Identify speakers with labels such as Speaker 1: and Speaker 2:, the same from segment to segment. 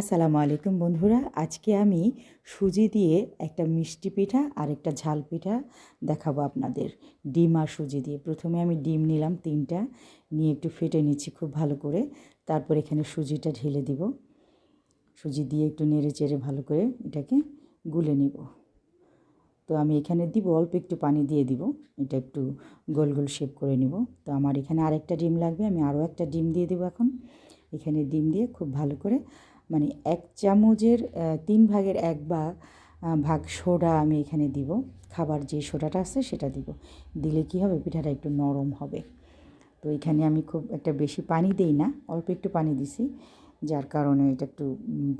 Speaker 1: আসসালামু আলাইকুম বন্ধুরা, আজকে আমি সুজি দিয়ে একটা মিষ্টি পিঠা আর একটা ঝাল পিঠা দেখাবো আপনাদের। ডিম আর সুজি দিয়ে। প্রথমে আমি ডিম নিলাম তিনটা, নিয়ে একটু ফেটে নিচ্ছি খুব ভালো করে। তারপর এখানে সুজিটা ঢেলে দিব। সুজি দিয়ে একটু নেড়ে চেড়ে ভালো করে এটাকে গুলে নিব। তো আমি এখানে দিব, অল্প একটু পানি দিয়ে দিব। এটা একটু গোল গোল শেপ করে নিব। তো আমার এখানে আরেকটা ডিম লাগবে, আমি আরও একটা ডিম দিয়ে দেবো এখন। এখানে ডিম দিয়ে খুব ভালো করে মানে এক চামচের তিন ভাগের এক বা ভাগ সোডা আমি এখানে দিব। খাবার যে সোডাটা আছে সেটা দিব। দিলে কি হবে? পিঠাটা একটু নরম হবে। তো এখানে আমি খুব একটা বেশি পানি দেই না। অল্প একটু পানি দিছি। যার কারণে এটা একটু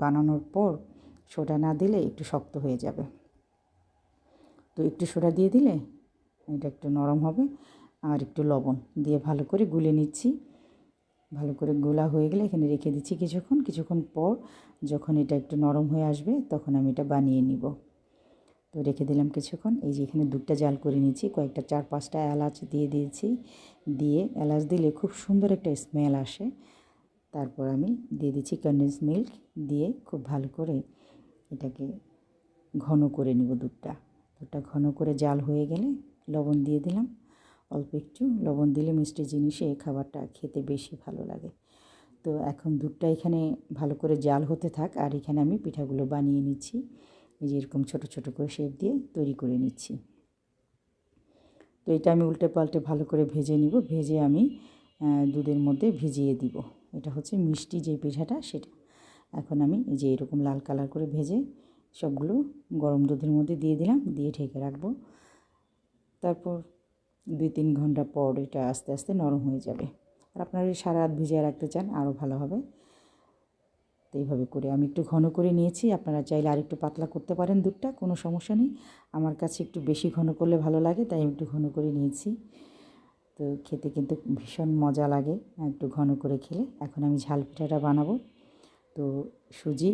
Speaker 1: বানানোর পর সোডা না দিলে একটু শক্ত হয়ে যাবে। তো একটু সোডা দিয়ে দিলে এটা একটু নরম হবে। আর একটু লবণ দিয়ে ভালো করে গুলে নিচ্ছি। ভালো করে গোলা হয়ে গেলে এখানে রেখে দিচ্ছি কিছুক্ষণ। কিছুক্ষণ পর যখন এটা একটু নরম হয়ে আসবে, তখন আমি এটা বানিয়ে নিব। তো রেখে দিলাম কিছুক্ষণ। এই যে এখানে দুধটা জাল করে নিয়েছি, কয়েকটা চার পাঁচটা এলাচ দিয়ে দিয়েছি। দিয়ে এলাচ দিলে খুব সুন্দর একটা স্মেল আসে। তারপর আমি দিয়ে দিচ্ছি কন্ডেন্স মিল্ক দিয়ে খুব ভালো করে এটাকে ঘন করে নিব দুধটা। দুধটা ঘন করে জাল হয়ে গেলে লবণ দিয়ে দিলাম। অল্প একটু লবণ দিলে মিষ্টি জিনিসে এই খাবারটা খেতে বেশি ভালো লাগে। তো এখন দুধটা এখানে ভালো করে জাল হতে থাক আর এখানে আমি পিঠাগুলো বানিয়ে নিচ্ছি। এই যে এরকম ছোটো ছোটো করে শেপ দিয়ে তৈরি করে নিচ্ছি। তো এটা আমি উল্টে পাল্টে ভালো করে ভেজে নিব। ভেজে আমি দুধের মধ্যে ভিজিয়ে দিব। এটা হচ্ছে মিষ্টি যে পিঠাটা সেটা। এখন আমি এই যে এরকম লাল কালার করে ভেজে সবগুলো গরম দুধের মধ্যে দিয়ে দিলাম। দিয়ে ঢেকে রাখব। তারপর দুই তিন ঘণ্টা পর এটা আস্তে আস্তে নরম হয়ে যাবে। আর আপনারা সারা রাত ভিজিয়ে রাখতে চান আরও ভালো হবে। তো এইভাবে করে আমি একটু ঘন করে নিয়েছি। আপনারা চাইলে আর একটু পাতলা করতে পারেন দুধটা, কোনো সমস্যা নেই। আমার কাছে একটু বেশি ঘন করলে ভালো লাগে, তাই আমি একটু ঘন করে নিয়েছি। তো খেতে কিন্তু ভীষণ মজা লাগে, একটু ঘন করে খেলে। এখন আমি ঝাল পিঠাটা বানাবো। তো সুজি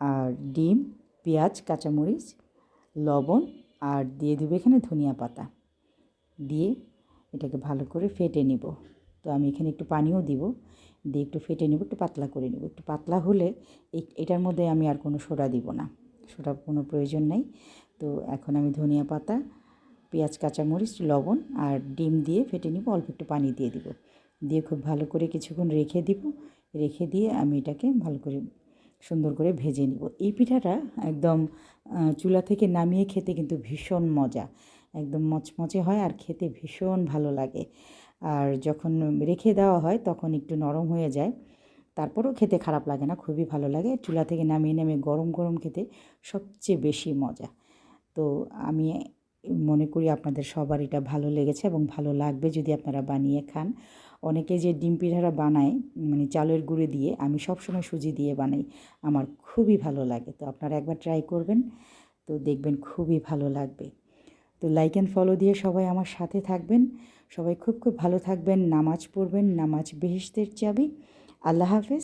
Speaker 1: আর ডিম, পেঁয়াজ, কাঁচামরিচ, লবণ আর দিয়ে দেবো এখানে ধনিয়া পাতা। দিয়ে এটাকে ভালো করে ফেটে নিব। তো আমি এখানে একটু পানিও দিব, দিয়ে একটু ফেটে নেব, একটু পাতলা করে নেব। একটু পাতলা হলে এটার মধ্যে আমি আর কোনো সোডা দিব না, সোডা কোনো প্রয়োজন নেই। তো এখন আমি ধনিয়া পাতা, পেঁয়াজ, কাঁচামরিচ, লবণ আর ডিম দিয়ে ফেটে নিব, অল্প একটু পানি দিয়ে দিব। দিয়ে খুব ভালো করে কিছুক্ষণ রেখে দিব, রেখে দিয়ে আমি এটাকে ভালো করে সুন্দর করে ভেজে নিব। এই পিঠাটা একদম চুলা থেকে নামিয়ে খেতে কিন্তু ভীষণ মজা। একদম মচমচে হয় আর খেতে ভীষণ ভালো লাগে। আর যখন রেখে দেওয়া হয় তখন একটু নরম হয়ে যায়। তারপরেও খেতে খারাপ লাগে না, খুবই ভালো লাগে। চুলা থেকে নামিয়ে নামিয়ে গরম গরম খেতে সবচেয়ে বেশি মজা। তো আমি মনে করি আপনাদের সবার এটা ভালো লেগেছে এবং ভালো লাগবে যদি আপনারা বানিয়ে খান। অনেকে যে ডিম পিঠারা বানায় মানে চালের গুঁড়ে দিয়ে, আমি সবসময় সুজি দিয়ে বানাই, আমার খুবই ভালো লাগে। তো আপনারা একবার ট্রাই করবেন। তো দেখবেন খুবই ভালো লাগবে। তো লাইক অ্যান্ড ফলো দিয়ে সবাই আমার সাথে থাকবেন। সবাই খুব খুব ভালো থাকবেন, নামাজ পড়বেন, নামাজ বেহেস্তের চাবি। আল্লাহ হাফেজ।